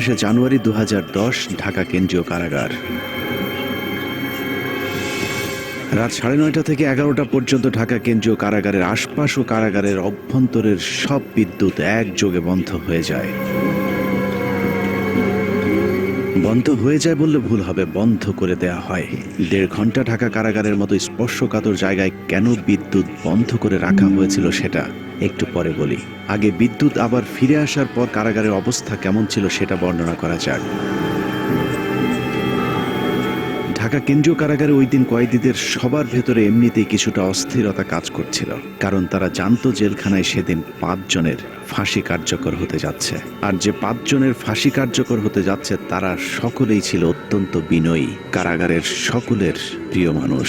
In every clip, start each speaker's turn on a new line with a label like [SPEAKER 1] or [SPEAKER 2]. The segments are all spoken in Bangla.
[SPEAKER 1] আঠাশে জানুয়ারি দু হাজার দশ, ঢাকা কেন্দ্রীয় কারাগার। রাত সাড়ে নয়টা থেকে এগারোটা পর্যন্ত ঢাকা কেন্দ্রীয় কারাগারের আশপাশ ও কারাগারের অভ্যন্তরের সব বিদ্যুৎ একযোগে বন্ধ হয়ে যায়। বন্ধ হয়ে যায় বললে ভুল হবে, বন্ধ করে দেয়া হয়। দেড় ঘণ্টা ঢাকা কারাগারের মতো স্পর্শকাতর জায়গায় কেন বিদ্যুৎ বন্ধ করে রাখা হয়েছিল সেটা একটু পরে বলি। আগে বিদ্যুৎ আবার ফিরে আসার পর কারাগারের অবস্থা কেমন ছিল সেটা বর্ণনা করা যাক। ঢাকা কেন্দ্রীয় কারাগারে ওই দিন কয়েদিদের সবার ভেতরে এমনিতেই কিছুটা অস্থিরতা কাজ করছিল, কারণ তারা জানত জেলখানায় সেদিন পাঁচজনের ফাঁসি কার্যকর হতে যাচ্ছে। আর যে পাঁচজনের ফাঁসি কার্যকর হতে যাচ্ছে, তারা সকলেই ছিল অত্যন্ত বিনয়ী, কারাগারের সকলের প্রিয় মানুষ।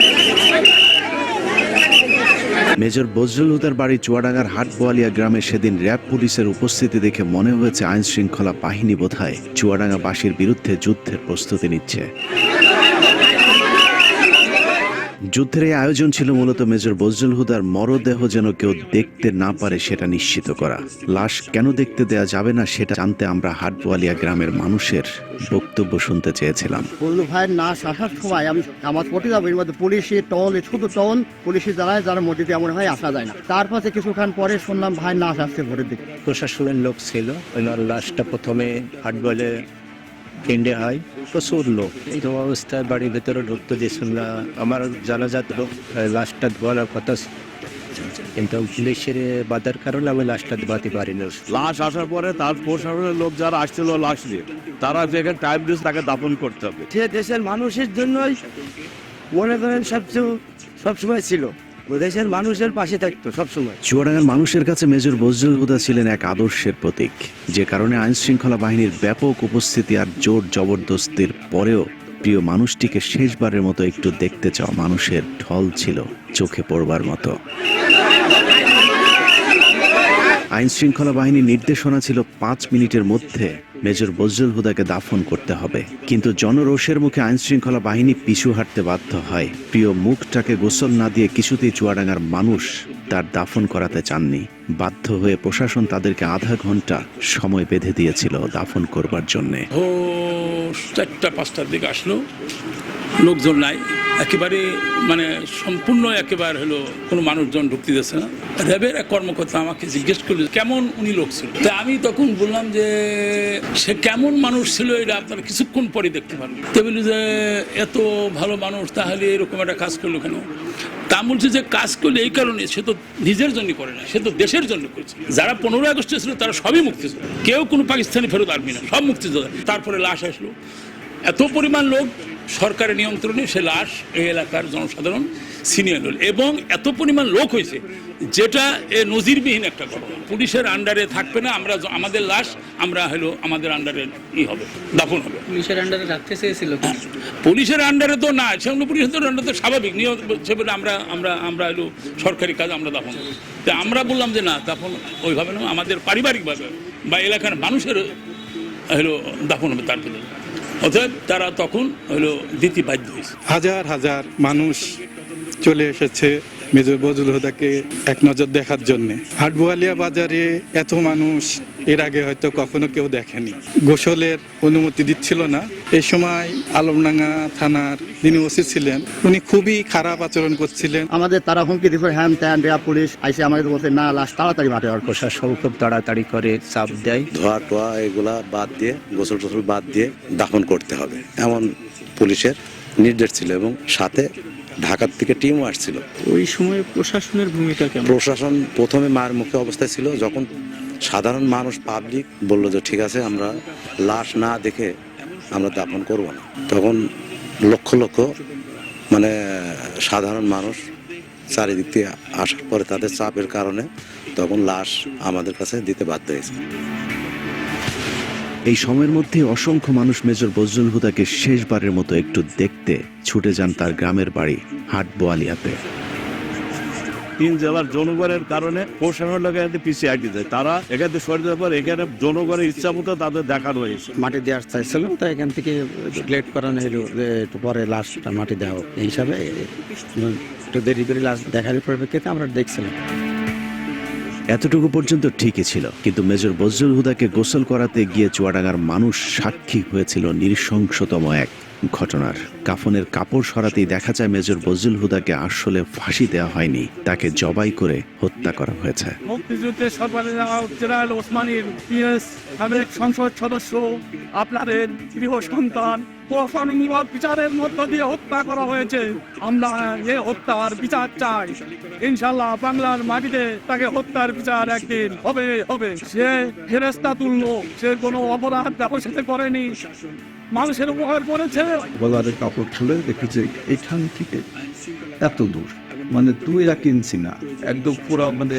[SPEAKER 1] মেজর বজরুল হুদার বাড়ি চুয়াডাঙ্গার হাটবোয়ালিয়া গ্রামে সেদিন র্যাব পুলিশের উপস্থিতি দেখে মনে হয়েছে আইন শৃঙ্খলা বাহিনী বোধহয় চুয়াডাঙ্গাবাসীর বিরুদ্ধে যুদ্ধের প্রস্তুতি নিচ্ছে। যুদ্ধের এই আয়োজন ছিল মূলত মেজর বজরুল হুদার মরদেহ যেন কেউ দেখতে না পারে সেটা নিশ্চিত করা। লাশ কেন দেখতে দেয়া যাবে না সেটা জানতে আমরা হাটবোয়ালিয়া গ্রামের মানুষের বক্তব্য শুনতে চেয়েছিলাম।
[SPEAKER 2] বললু ভাইয়ের নাচ আসার সময় আমি আমার পটে যাব এর মধ্যে পুলিশি টল শুধু টল পুলিশি দাঁড়ায় যারা মসজিদে এমন হয় আসা যায় না। তারপরে কিছুক্ষণ পরে শুনলাম ভাইয়ের নাচ আসছে ভোরের দিকে।
[SPEAKER 3] প্রশাসনের লোক ছিল ওনার লাশটা প্রথমে হাটবলে কেন্দ্রে হয় প্রচুর লোক। এই তো অবস্থায় বাড়ির ভেতরে ঢুকতে দিয়েছিল না আমার জানাজাত লোক লাশটা ধোয়ার কথা কিন্তু পুলিশের বাধার কারণে আমি লাশটা ধোয়াতে পারিনি।
[SPEAKER 4] লাশ আসার পরে তার প্রশাসনের লোক যারা আসছিল লাশ নিয়ে তারা যেখানে টাইম দিয়েছে তাকে দাপন করতে হবে।
[SPEAKER 5] সে দেশের মানুষের জন্যই মনে করেন সবসময় সবসময় ছিল। দেশের মানুষের পাশে থাকতো সবসময়।
[SPEAKER 1] চুয়াডাঙ্গার মানুষের কাছে মেজর বজরুল হুদা ছিলেন এক আদর্শের প্রতীক। যে কারণে আইন শৃঙ্খলা বাহিনীর ব্যাপক উপস্থিতি আর জোর জবরদস্তির পরেও প্রিয় মানুষটিকে শেষবারের মতো একটু দেখতে চাওয়া মানুষের ঢল ছিল চোখে পড়বার মতো। আইন শৃঙ্খলা বাহিনীর নির্দেশনা ছিল পাঁচ মিনিটের মধ্যে মেজর বজরুল হুদাকে দাফন করতে হবে। কিন্তু জনরোষের মুখে আইন শৃঙ্খলা বাহিনী পিছু হাঁটতে বাধ্য হয়। প্রিয় মুখটাকে গোসল না দিয়ে কিছুতেই চুয়াডাঙ্গার মানুষ তার দাফন করাতে চাননি। বাধ্য হয়ে প্রশাসন তাদেরকে আধা ঘণ্টা সময় বেঁধে দিয়েছিল দাফন করবার জন্যে।
[SPEAKER 6] চারটা, পাঁচটার দিকে আসলো। লোকজন নাই। একেবারে মানে সম্পূর্ণ একেবারে হলো কোনো মানুষজন ঢুকতে দিচ্ছে না। র্যাবের এক কর্মকর্তা আমাকে জিজ্ঞেস করল কেমন উনি লোক ছিল? তা আমি তখন বললাম যে, সে কেমন মানুষ ছিল এটা আপনারা কিছুক্ষণ পরে দেখতে পারবেন। তো বলি যে, এত ভালো মানুষ, তাহলে এরকম একটা কাজ করল কেন? তা বলছে যে, কাজ করলে এই কারণে সে তো নিজের জন্য করে না, সে তো দেশের জন্য করেছে। যারা পনেরোই আগস্টে ছিল, তারা সবই মুক্তি কেউ কোনো পাকিস্তানি ফেরত আর্মি না, সব মুক্তি তারপরে লাশ আসলো। এত পরিমাণ লোক সরকারের নিয়ন্ত্রণে সে লাশ এই এলাকার জনসাধারণ ছিনিয়ে নিল। এবং এত পরিমাণ লোক হয়েছে যেটা এ নজিরবিহীন একটা ঘটনা। পুলিশের আন্ডারে থাকবে না আমরা আমাদের লাশ আমরা হলো আমাদের আন্ডারে ই হবে দাফন হবে।
[SPEAKER 7] পুলিশের আন্ডারে রাখতে চেয়েছিল?
[SPEAKER 6] পুলিশের আন্ডারে তো না সেগুলো পুলিশের আন্ডারে তো স্বাভাবিক নিয়ম সেভাবে আমরা আমরা আমরা হলো সরকারি কাজ আমরা দাফন তা আমরা বললাম যে না দাফন ওইভাবে না আমাদের পারিবারিকভাবে বা এলাকার মানুষের হলো দাফন হবে তার ভিতরে অতএব তারা তখন হলো দিতে বাধ্য হয়েছে।
[SPEAKER 8] হাজার হাজার মানুষ চলে এসেছে। মেজর বজরুল হুদাকে এক নজর দেখার জন্য। হাটবোয়ালিয়া বাজারে এত মানুষ এর আগে হয়তো কখনো কেউ দেখেনি। গোসলের অনুমতি দিচ্ছিল না। এই সময় আলমডাঙ্গা থানার যিনি ওসি ছিলেন উনি খুবই খারাপ আচরণ করছিলেন।
[SPEAKER 2] আমাদের তারা হুমকি দিচ্ছে হ্যান ত্যান র্যাব পুলিশ। আইসে আমাদের বলছে না লাশ তাড়াতাড়ি মাঠে আর
[SPEAKER 3] প্রশাসন খুব তাড়াতাড়ি করে চাপ দেয়।
[SPEAKER 9] ধোয়া টোয়া এগুলা বাদ দিয়ে গোসল টোসল বাদ দিয়ে দাফন করতে হবে। এমন পুলিশের নির্দেশ ছিল এবং সাথে ঢাকার থেকে টিমও আসছিল।
[SPEAKER 7] ওই সময় প্রশাসনের ভূমিকা কেমন?
[SPEAKER 9] প্রশাসন প্রথমে মার মুখে অবস্থায় ছিল যখন সাধারণ মানুষ পাবলিক বলল যে ঠিক আছে আমরা লাশ না দেখে আমরা দাফন করব না। তখন লক্ষ লক্ষ মানে সাধারণ মানুষ চারিদিক দিয়ে আসার পরে তাদের চাপের কারণে তখন লাশ আমাদের কাছে দিতে বাধ্য হয়েছে।
[SPEAKER 1] এই সময়ের মধ্যে অসংখ্য মানুষ মেজর বজরুল হুদাকে শেষবারের মতো একটু দেখতে ছুটে যান তার গ্রামের বাড়ি হাট বোয়ালিয়াতে।
[SPEAKER 4] তিন জেলার জনগণের কারণে প্রশাসনের লোক এখানে পিছিয়ে আটকে যায়। তারা এখান থেকে সরে যাওয়ার পর এখানে জনগণের ইচ্ছা মতো তাদের দেখানো হয়েছে।
[SPEAKER 5] মাটি দেওয়ার চাইছিল তো এখান থেকে লেট করানো হলো যে একটু পরে লাশটা মাটি দেওয়া হোক। এই হিসাবে একটু দেরি করে লাশ দেখার পরিপ্রেক্ষিতে আমরা দেখছিলাম।
[SPEAKER 1] এতটুকু পর্যন্ত ঠিকই ছিল, কিন্তু মেজর বজরুল হুদাকে গোসল করাতে গিয়ে চুয়াডাঙ্গার মানুষ সাক্ষী হয়েছিল নৃশংসতম এক ঘটনার। কাফনের কাপড় সরাতেই দেখা যায় মেজর বজরুল হুদাকে আসলে ফাঁসি দেওয়া হয়নি, তাকে জবাই করে হত্যা করা হয়েছে।
[SPEAKER 6] মুক্তিযুদ্ধের সরকারের জেনারেল ওসমানীর সাবেক সংসদ সদস্য, আপনাদের গৃহ সন্তান প্রশাসনমূলক বিচারের মধ্য দিয়ে হত্যা করা হয়েছে। আমরা এ হত্যার বিচার চাই। ইনশাল্লাহ বাংলার মাটিতে তাকে হত্যার বিচার একদিন হবে হবে। সে ফেরেস্তা তুলল সে কোনো অপরাধ ব্যবসাতে করেনি। মানুষের উপকার করেছে।
[SPEAKER 10] গলারে কাপড় খুলে দেখেছে এখান থেকে এত দূর। মানে তুই আর কিনছি না। একদম পুরো মানে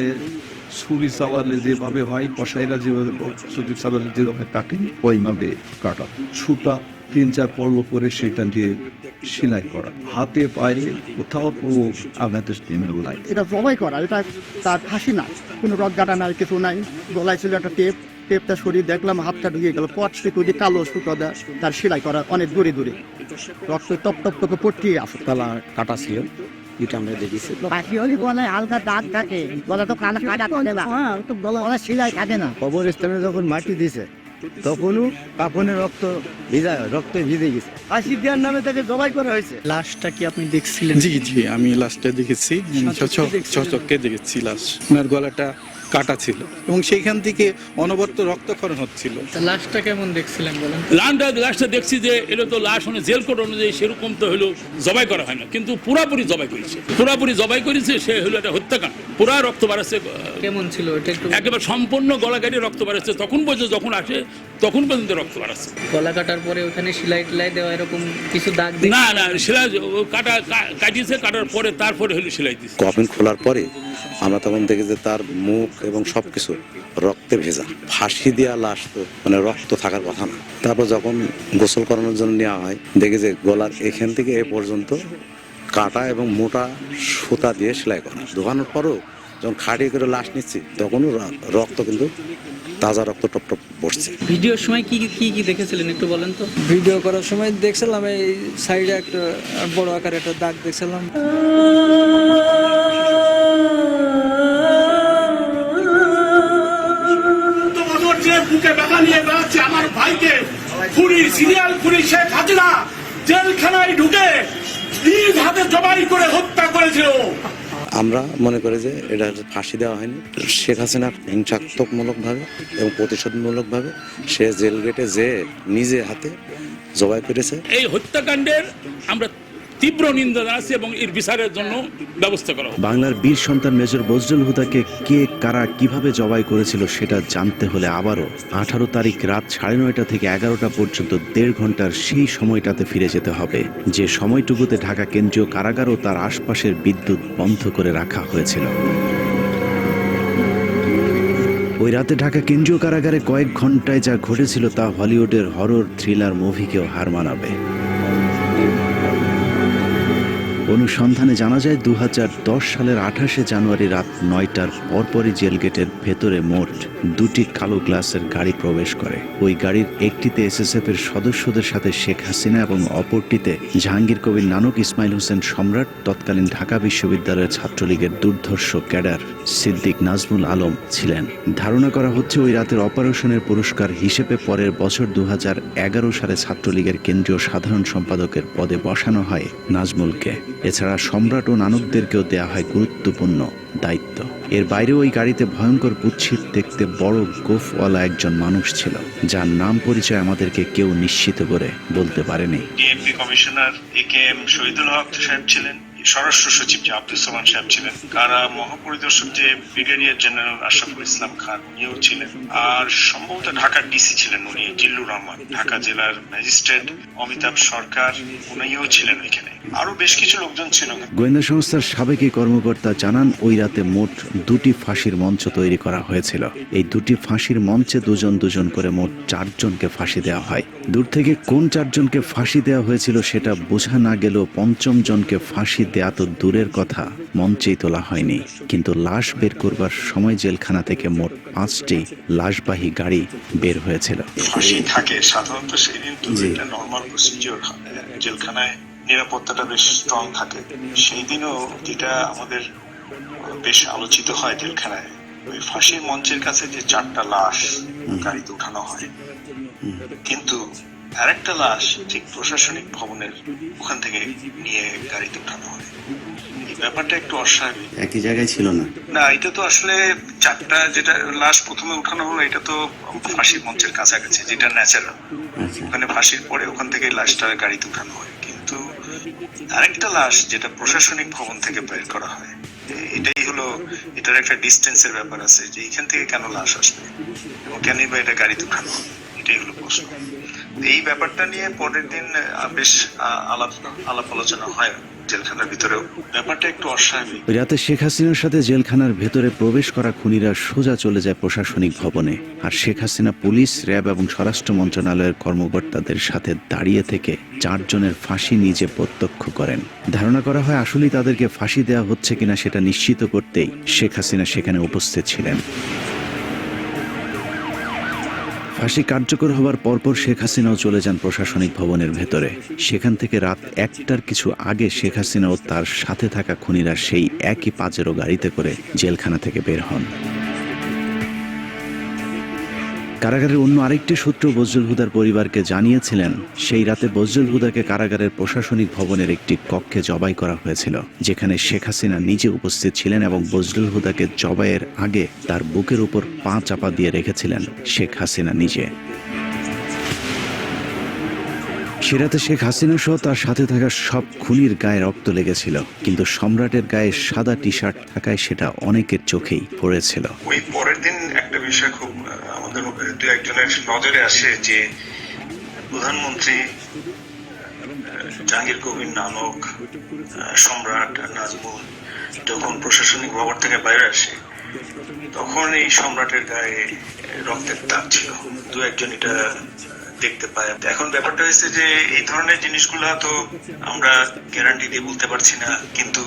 [SPEAKER 10] ছুরি চালালে যেভাবে হয় কষাইরা যেভাবে ছুরি চালালে যেভাবে কাটে ওইভাবে কাটা। সুতা তিন চার পর্ব করে সেটা দিয়ে সেলাই করা। হাতে পায়ে কোথাও তো আমাদের দিনের নাই।
[SPEAKER 2] এটা জবাই করা এটা তার ফাঁসি না। কোনো রক গাটা নাই কিছু নাই। গলায় ছিল একটা টেপ। টেপটা সরিয়ে দেখলাম হাতটা ঢুকে গেল পট ওই কালো সুতো দেয় তার সেলাই করা অনেক দূরে দূরে। রক্ত টপ টপ করে পট্টি আসে।
[SPEAKER 5] তালা কাটা ছিল এটা আমরা দেখেছি।
[SPEAKER 11] পাখি হলে গলায় হালকা দাগ থাকে গলা তো কানা কাটা থাকে না। হ্যাঁ তো গলা সিলাই থাকে না।
[SPEAKER 5] কবরস্থানে যখন মাটি দিছে তখনও কাফনের রক্ত ভিজা রক্ত ভিজে গেছে। ফাঁসি দেওয়ার নামে তাকে জবাই করা হয়েছে।
[SPEAKER 7] লাশটা কি আপনি দেখছিলেন?
[SPEAKER 8] জি জি আমি লাশটা দেখেছি। দেখেছি লাশ। ওনার গলাটা কাটা ছিল এবং সেইখান থেকে অনবরত রক্তক্ষরণ হচ্ছিল।
[SPEAKER 7] লাশটা কেমন দেখছিলেন বলেন
[SPEAKER 6] লাশটা লাশটা দেখছি যে এটা তো লাশ মানে জেল কোর্ট অনুযায়ী সেরকম তো হলো জবাই করা হয় না কিন্তু পুরাপুরি জবাই করেছে। পুরাপুরি জবাই করেছে সে হলো একটা হত্যাকাণ্ড। পুরা রক্ত বাড়াচ্ছে
[SPEAKER 7] কেমন ছিল এটা একটু
[SPEAKER 6] একেবারে সম্পূর্ণ গলা কাটিয়ে রক্ত বাড়াচ্ছে। তখন বলছে যখন আসে তখন পর্যন্ত রক্ত বাড়াচ্ছে
[SPEAKER 7] গলা কাটার পরে ওখানে সেলাই টেলাই দেওয়া এরকম কিছু দাগ দেখ
[SPEAKER 6] না না সেলাই কাটা কাটিয়েছে কাটার পরে তারপরে হলো সেলাই দিচ্ছে
[SPEAKER 9] কফিন খোলার পরে আমরা তখন দেখি যে তার মুখ এবং সবকিছু রক্তে ভেজা। ফাঁসি দেওয়া লাশ তো মানে রক্ত থাকার কথা না। তারপর যখন গোসল করানোর জন্য নেওয়া হয় দেখি যে গলার এখান থেকে এ পর্যন্ত কাটা এবং মোটা সুতা দিয়ে সেলাই করা। দোকানোর পরও যখন খাটিয়ে করে লাশ নিচ্ছি তখনও রক্ত কিন্তু তাজা রক্ত টপ টপ পড়ছে।
[SPEAKER 7] ভিডিওর সময় কি কি কি দেখেছিলেন একটু বলেন তো?
[SPEAKER 11] ভিডিও করার সময় দেখছিলাম এই সাইডে একটা বড় আকারে একটা দাগ দেখছিলাম।
[SPEAKER 6] বছর যে বুকে ব্যথা নিয়ে বেড়াচ্ছে আমার ভাইকে। খুনি সিরিয়াল খুনি শেখ হাসিনা। জেলখানায় ঢুকে নিজ হাতে জবাই করে হত্যা করেছিল।
[SPEAKER 9] আমরা মনে করি যে এটা ফাঁসি দেওয়া হয়নি। শেখ হাসিনা হিংসাত্মকমূলকভাবে এবং প্রতিশোধমূলকভাবে সে জেল গেটে যে নিজে হাতে জবাই করেছে।
[SPEAKER 6] এই হত্যাকাণ্ডের আমরা তীব্র নিন্দা জানাচ্ছি এবং এর বিচারের জন্য ব্যবস্থা করা
[SPEAKER 1] বাংলার বীর সন্তান মেজর বজরুল হুদাকে কে, কারা, কীভাবে জবাই করেছিল সেটা জানতে হলে আবারও আঠারো তারিখ রাত সাড়ে নয়টা থেকে এগারোটা পর্যন্ত দেড় ঘণ্টার সেই সময়টাতে ফিরে যেতে হবে। যে সময়টুকুতে ঢাকা কেন্দ্রীয় কারাগার ও তার আশপাশের বিদ্যুৎ বন্ধ করে রাখা হয়েছিল। ওই রাতে ঢাকা কেন্দ্রীয় কারাগারে কয়েক ঘন্টায় যা ঘটেছিল তা হলিউডের হরর, থ্রিলার, মুভিকেও হার মানাবে। অনুসন্ধানে জানা যায় দু হাজার দশ সালের আঠাশে জানুয়ারি রাত নয়টার পরপরই জেল গেটের ভেতরে মোট দুটি কালো গ্লাসের গাড়ি প্রবেশ করে। ওই গাড়ির একটিতে এসএসএফ এর সদস্যদের সাথে শেখ হাসিনা এবং অপরটিতে জাহাঙ্গীর কবির নানক ইসমাইল হোসেন সম্রাট, তৎকালীন ঢাকা বিশ্ববিদ্যালয়ের ছাত্রলীগের দুর্ধর্ষ ক্যাডার সিদ্দিক নাজমুল আলম ছিলেন। ধারণা করা হচ্ছে, ওই রাতের অপারেশনের পুরস্কার হিসেবে পরের বছর দু হাজার এগারো সালে ছাত্রলীগের কেন্দ্রীয় সাধারণ সম্পাদকের পদে বসানো হয় নাজমুলকে। এছাড়া সম্রাট ও নানকদেরকেও দেয়া হয় গুরুত্বপূর্ণ দায়িত্ব। এর বাইরেও ওই গাড়িতে ভয়ঙ্কর কুৎসিত দেখতে বড় গোফওয়ালা একজন মানুষ ছিল, যার নাম পরিচয় আমাদেরকে কেউ নিশ্চিত করে বলতে পারেনি।
[SPEAKER 12] Commissioner, A K M Shahidul Haque সাহেব ছিলেন। স্বরাষ্ট্র সচিব যে আব্দুল সালাম সাহেব ছিলেন, কারা মহাপরিদর্শক যে ব্রিগেডিয়ার জেনারেল আশরাফুল ইসলাম খান, উনিও ছিলেন। আর সম্ভবত ঢাকার ডিসি ছিলেন উনি, জিল্লুর রহমান, ঢাকা জেলার ম্যাজিস্ট্রেট অমিতাভ সরকার উনিও ছিলেন ওইখানে আরও বেশ কিছু লোকজন ছিল।
[SPEAKER 1] গোয়েন্দা সংস্থার সাবেক কর্মকর্তা জানান, ওই রাতে মোট দুটি ফাঁসির মঞ্চ তৈরি করা হয়েছিল। এই দুটি ফাঁসির মঞ্চে দুজন দুজন করে মোট চারজনকে ফাঁসি দেওয়া হয়। দূর থেকে কোন চারজনকে ফাঁসি দেওয়া হয়েছিল সেটা বোঝা না গেলেও পঞ্চম জনকে ফাঁসি দেয়া তো দূরের কথা মঞ্চেই তোলা হয়নি। কিন্তু লাশ বের করবার সময় জেলখানা থেকে মোট পাঁচটি লাশবাহী গাড়ি বের হয়েছিল।
[SPEAKER 12] ফাঁসি থাকে সাধারণত সেই দিন নর্মাল জেলখানায় নিরাপত্তাটা বেশ স্ট্রং থাকে। সেই দিনও যেটা আমাদের বেশ আলোচিত হয় জেলখানায় ওই ফাঁসির মঞ্চের কাছে যে চারটা লাশ গাড়িতে উঠানো হয় কিন্তু আরেকটা লাশ ঠিক প্রশাসনিক ভবনের ওখান থেকে নিয়ে গাড়িতে উঠানো হয়। এই ব্যাপারটা একটু অস্বাভাবিক।
[SPEAKER 1] একই জায়গায় ছিল না?
[SPEAKER 12] না এটা তো আসলে চারটা যেটা লাশ প্রথমে উঠানো হলো এটা তো ফাঁসির মঞ্চের কাছাকাছি যেটা ন্যাচারাল ওখানে ফাঁসির পরে ওখান থেকে লাশটা গাড়িতে উঠানো হয়। কিন্তু আরেকটা লাশ যেটা প্রশাসনিক ভবন থেকে বের করা হয় এটাই হলো এটার একটা ডিস্টেন্সের ব্যাপার আছে যে এখান থেকে কেন লাশ আসবে এবং কেনই বা এটা গাড়িতে উঠানো হবে? এটাই প্রশ্ন। এই ব্যাপারটা নিয়ে পরের দিন বেশ আলাপ আলাপ আলোচনা হয় জেলখানার
[SPEAKER 1] রাতে শেখ হাসিনার সাথে জেলখানার ভেতরে প্রবেশ করা খুনিরা সোজা চলে যায় প্রশাসনিক ভবনে। আর শেখ হাসিনা পুলিশ, র্যাব এবং স্বরাষ্ট্র মন্ত্রণালয়ের কর্মকর্তাদের সাথে দাঁড়িয়ে থেকে চারজনের ফাঁসি নিজে প্রত্যক্ষ করেন। ধারণা করা হয় আসলেই তাদেরকে ফাঁসি দেওয়া হচ্ছে কিনা সেটা নিশ্চিত করতেই শেখ হাসিনা সেখানে উপস্থিত ছিলেন। ফাঁসি কার্যকর হওয়ার পরপর শেখ হাসিনাও চলে যান প্রশাসনিক ভবনের ভেতরে। সেখান থেকে রাত একটার কিছু আগে শেখ হাসিনা ও তার সাথে থাকা খুনিরা সেই একই পাজেরো গাড়িতে করে জেলখানা থেকে বের হন। কারাগারের অন্য আরেকটি সূত্র বজরুল হুদার পরিবারকে জানিয়েছিলেন, সেই রাতে বজরুল হুদাকে কারাগারের প্রশাসনিক ভবনের একটি কক্ষে জবাই করা হয়েছিল, যেখানে শেখ হাসিনা নিজে উপস্থিত ছিলেন এবং বজরুল হুদাকে জবাইয়ের আগে তার বুকের উপর পা চাপা দিয়ে রেখেছিলেন শেখ হাসিনা নিজে। সে রাতে শেখ হাসিনা সহ তার সাথে থাকা সব খুনির গায়ে রক্ত লেগেছিল, কিন্তু সম্রাটের গায়ে সাদা টি শার্ট থাকায় সেটা অনেকের চোখেই পড়েছিল।
[SPEAKER 12] ওই পরের দিন একটা বিষয় খুব আমাদের দু একজনের নজরে আসে যে প্রধানমন্ত্রী জাহাঙ্গীর কবির নানক সম্রাট নাজমুল, যখন প্রশাসনিক ভবন থেকে বাইরে আসে, তখন এই সম্রাটের গায়ে রক্তের দাগ ছিল। দু একজন এটা দেখতে পায়। এখন ব্যাপারটা হয়েছে যে এই ধরনের জিনিসগুলো তো আমরা গ্যারান্টি দিয়ে বলতে পারছি না, কিন্তু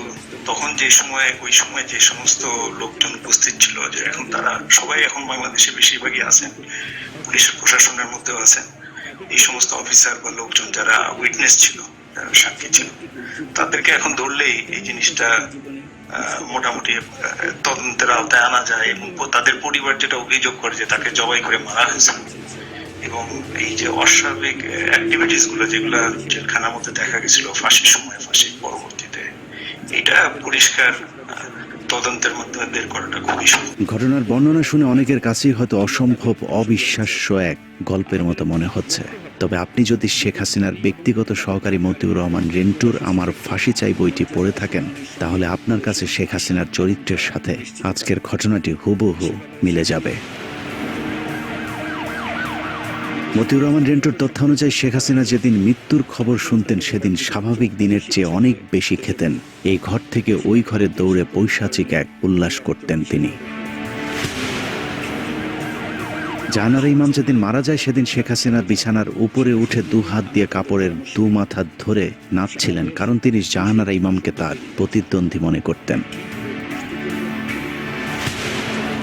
[SPEAKER 12] তখন যে সময়, ওই সময় যে সমস্ত লোকজন উপস্থিত ছিল, যে এখন তারা সবাই এখন বাংলাদেশে বেশিরভাগই আছেন পুলিশ প্রশাসনের মধ্যেও আছেন, এই সমস্ত অফিসার বা লোকজন যারা উইটনেস ছিল সাক্ষী ছিল, তাদেরকে এখন ধরলেই এই জিনিসটা মোটামুটি তদন্তের আওতায় আনা যায় এবং তাদের পরিবার যেটা অভিযোগ করে যে তাকে জবাই করে মারা হয়েছে এবং এই যে অস্বাভাবিক অ্যাক্টিভিটিসগুলো যেগুলো জেলখানার মধ্যে দেখা গেছিল ফাঁসির সময়, ফাঁসির পরবর্তীতে, এটা পরিষ্কার তদন্তের মাধ্যমে বের করাটা খুবই
[SPEAKER 1] ঘটনার বর্ণনা শুনে অনেকের কাছেই হয়তো অসম্ভব অবিশ্বাস্য এক গল্পের মতো মনে হচ্ছে। তবে আপনি যদি শেখ হাসিনার ব্যক্তিগত সহকারী মতিউর রহমান রেন্টুর আমার ফাঁসি চাই বইটি পড়ে থাকেন, তাহলে আপনার কাছে শেখ হাসিনার চরিত্রের সাথে আজকের ঘটনাটি হুবহু মিলে যাবে। মতিউর রহমান রেন্টুর তথ্য অনুযায়ী শেখ হাসিনা যেদিন মৃত্যুর খবর শুনতেন, সেদিন স্বাভাবিক দিনের চেয়ে অনেক বেশি খেতেন। এই ঘর থেকে ওই ঘরে দৌড়ে পৈশাচিক এক উল্লাস করতেন তিনি। জাহানারা ইমাম যেদিন মারা যায়, সেদিন শেখ হাসিনা বিছানার উপরে উঠে দু হাত দিয়ে কাপড়ের দু মাথা ধরে নাচছিলেন, কারণ তিনি জাহানারা ইমামকে তার প্রতিদ্বন্দ্বী মনে করতেন।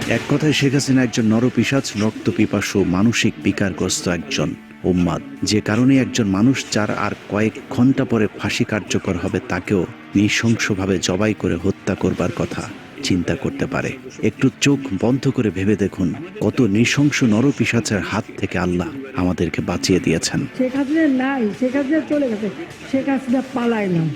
[SPEAKER 1] এক কথায় শেখ হাসিনা একজন নরপিসাজ রক্ত পিপাসু মানসিক বিকারগ্রস্ত একজন উম্মাদ। যে কারণে একজন মানুষ যার আর কয়েক ঘণ্টা পরে ফাঁসি কার্যকর হবে, তাকেও নৃশংসভাবে জবাই করে হত্যা করবার কথা। চিন্তা করতে পারে। একটু চোখ বন্ধ করে ভেবে দেখুন কত নৃশংস নরপিসাচের হাত থেকে আল্লাহ আমাদেরকে বাঁচিয়ে দিয়েছেন।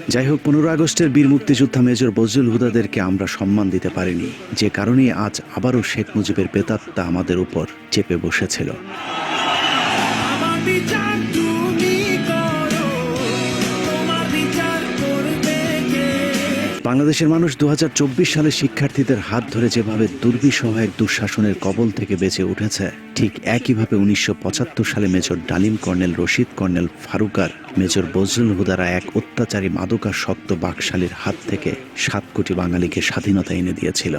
[SPEAKER 1] যাই হোক পনেরো আগস্টের বীর মুক্তিযোদ্ধা মেজর বজরুল হুদাদেরকে আমরা সম্মান দিতে পারিনি। যে কারণে আজ আবারও শেখ মুজিবের বেতাত্তা আমাদের উপর চেপে বসেছিল। বাংলাদেশের মানুষ দুহাজার চব্বিশ সালে শিক্ষার্থীদের হাত ধরে যেভাবে দুর্বিষহ এক দুঃশাসনের কবল থেকে বেঁচে উঠেছে ঠিক একইভাবে উনিশশো পঁচাত্তর সালে major Dalim colonel Rashid colonel ফারুকার major Bazlul হুদারা এক অত্যাচারী মাদকাসক্ত বাকশালীর হাত থেকে সাত কোটি বাঙালিকে স্বাধীনতা এনে দিয়েছিল.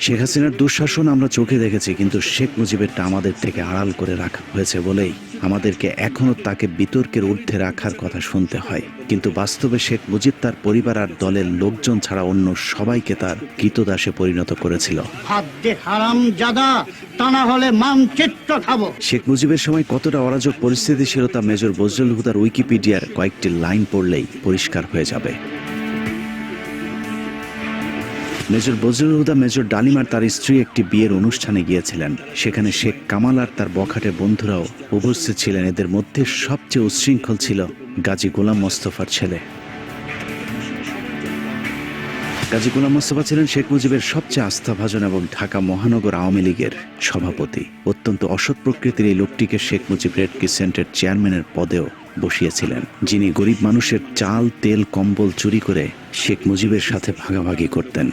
[SPEAKER 1] শেখ হাসিনার দুঃশাসন আমরা চোখে দেখেছি কিন্তু শেখ মুজিবেরটা আমাদের থেকে আড়াল করে রাখা হয়েছে বলেই আমাদেরকে এখনও তাকে বিতর্কের ঊর্ধ্বে রাখার কথা শুনতে হয়। কিন্তু বাস্তবে শেখ মুজিব তার পরিবার আর দলের লোকজন ছাড়া অন্য সবাইকে তার কৃতদাসে পরিণত করেছিল। শেখ মুজিবের সময় কতটা অরাজক পরিস্থিতি ছিল তা মেজর বজরুল হুদার উইকিপিডিয়ার কয়েকটি লাইন পড়লেই পরিষ্কার হয়ে যাবে। মেজর বজরুল হুদা মেজর ডালিমার তার স্ত্রী একটি বিয়ের অনুষ্ঠানে গিয়েছিলেন। সেখানে শেখ কামাল আর তার বখাটে বন্ধুরাও উপস্থিত ছিলেন। এদের মধ্যে সবচেয়ে উচ্ছৃঙ্খল ছিল গাজী গোলাম মোস্তফার ছেলে। গাজী গোলাম মোস্তফা ছিলেন শেখ মুজিবের সবচেয়ে আস্থাভাজন এবং ঢাকা মহানগর আওয়ামী লীগের সভাপতি। অত্যন্ত অসৎ প্রকৃতির এই লোকটিকে শেখ মুজিব রেড ক্রিসেন্টের চেয়ারম্যানের পদেও বসিয়েছিলেন। যিনি গরিব মানুষের চাল, তেল, কম্বল চুরি করে শেখ মুজিবের সাথে ভাগাভাগি করতেন।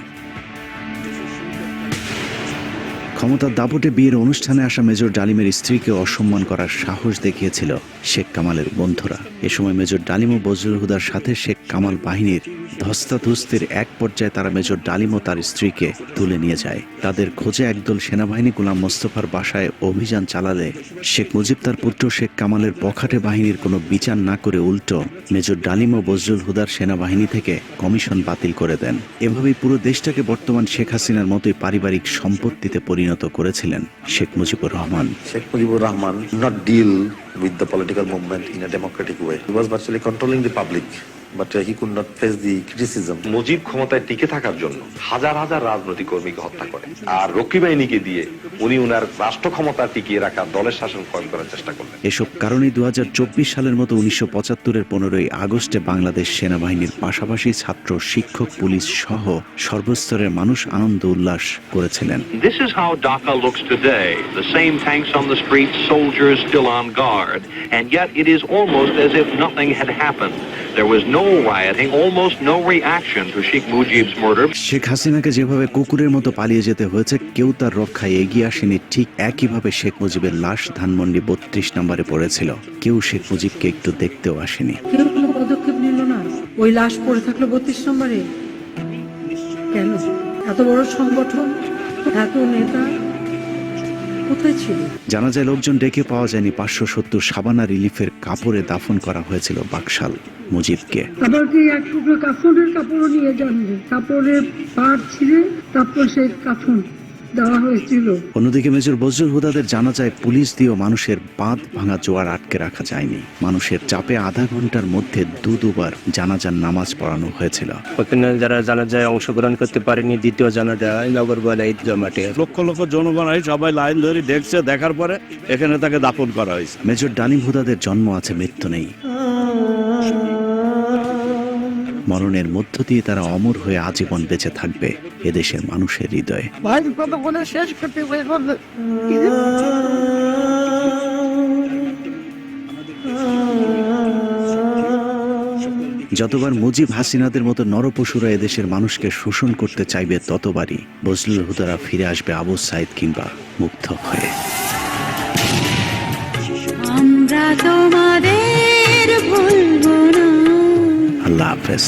[SPEAKER 1] ক্ষমতার দাপটে বিয়ের অনুষ্ঠানে আসা মেজর ডালিমের স্ত্রীকে অসম্মান করার সাহস দেখিয়েছিল। শেখ কামালের বন্ধুরা। এ সময় মেজর ডালিম ও বজরুল হুদার সাথে শেখ কামাল বাহিনীর ধস্তাধস্তির এক পর্যায়ে তারা মেজর ডালিম ও তার স্ত্রীকে তুলে নিয়ে যায়। তাদের খোঁজে একদল সেনাবাহিনী গোলাম মোস্তফার বাসায় অভিযান চালালে শেখ মুজিব তার পুত্র শেখ কামালের বখাটে বাহিনীর কোনো বিচার না করে উল্টো মেজর ডালিম ও বজরুল হুদার সেনাবাহিনী থেকে কমিশন বাতিল করে দেন। এভাবেই পুরো দেশটাকে বর্তমান শেখ হাসিনার মতোই পারিবারিক সম্পত্তিতে পরিণত করেছিলেন Sheikh Mujibur Rahman.
[SPEAKER 9] Sheikh Mujibur Rahman with the political movement in a democratic way. He was virtually controlling the public, but uh, he could not face the criticism.
[SPEAKER 13] Mujib ক্ষমতায় টিকে থাকার জন্য হাজার হাজার রাজনৈতিক কর্মীকে হত্যা করে আর রক্ষী বাহিনীকে দিয়ে উনি উনার রাষ্ট্র ক্ষমতা টিকিয়ে রাখা দলের শাসন কায়েম করার চেষ্টা করলেন
[SPEAKER 1] এসব কারণেই দু সালের মতো উনিশশো পঁচাত্তরের পনেরোই আগস্টে বাংলাদেশ সেনাবাহিনীর পাশাপাশি ছাত্র শিক্ষক পুলিশ সহ সর্বস্তরের মানুষ আনন্দ উল্লাস করেছিলেন
[SPEAKER 14] This is how Dhaka looks today. The same tanks on the streets, soldiers still on guard. And yet it is almost as if nothing had happened. There was no rioting, almost no reaction to Sheikh Mujib's murder.
[SPEAKER 1] Sheikh হাসিনাকে যেভাবে কুকুরের মতো পালিয়ে যেতে হয়েছে কেউ তার রক্ষায় এগিয়ে আসেনি। ঠিক একইভাবে শেখ মুজিবের লাশ ধানমন্ডি বত্রিশ নম্বরে পড়েছিল। কেউ শেখ মুজিবকে একটু দেখতেও আসেনি।
[SPEAKER 15] কেউ কোনো পদক্ষেপ নিল না? ওই লাশ পড়ে থাকল বত্রিশ নম্বরে? কেন? এত বড় সংগঠন? এত নেতা? কোথায় ছিল?
[SPEAKER 1] জানা যায় লোকজন ডেকে পাওয়া যায়নি পাঁচশো সত্তর সাবানা রিলিফের কাপড়ে দাফন করা হয়েছিল বাকশাল মুজিবকে।
[SPEAKER 15] আবার কি এক টুকরো কাফনের কাপড় নিয়ে যাননি? কাপড়ের পাট ছিঁড়ে তারপর সেই কাফন। দেওয়া হয়েছিল।
[SPEAKER 1] অন্যদিকে মেজর বজরুল হুদাদের জানা যায় পুলিশ দিয়েও মানুষের বাঁধ ভাঙা জোয়ার আটকে রাখা যায়নি। মানুষের চাপে আধা ঘণ্টার মধ্যে দু দুবার জানাজার নামাজ পড়ানো হয়েছিল।
[SPEAKER 3] ওখানে যারা জানা যায় অংশগ্রহণ করতে পারেনি দ্বিতীয় জানা যায় নগরবালা ঈদগাহ মাঠে
[SPEAKER 4] লক্ষ লক্ষ জনগণ আছে সবাই লাইন ধরে দেখছে দেখার পরে এখানে তাকে দাফন করা হয়েছে।
[SPEAKER 1] মেজর ডালিম হুদাদের জন্ম আছে মৃত্যু নেই। মরণের মধ্য দিয়ে তারা অমর হয়ে আজীবন বেঁচে থাকবে এদেশের মানুষের হৃদয়ে। যতবার মুজিব হাসিনাদের মতো নরপশুরা এদেশের মানুষকে শোষণ করতে চাইবে ততবারই বজলুল হুদারা ফিরে আসবে আবু সাইদ কিংবা মুগ্ধ হয়ে।
[SPEAKER 15] আমরা তোমাদের
[SPEAKER 1] আল্লাহ হাফেজ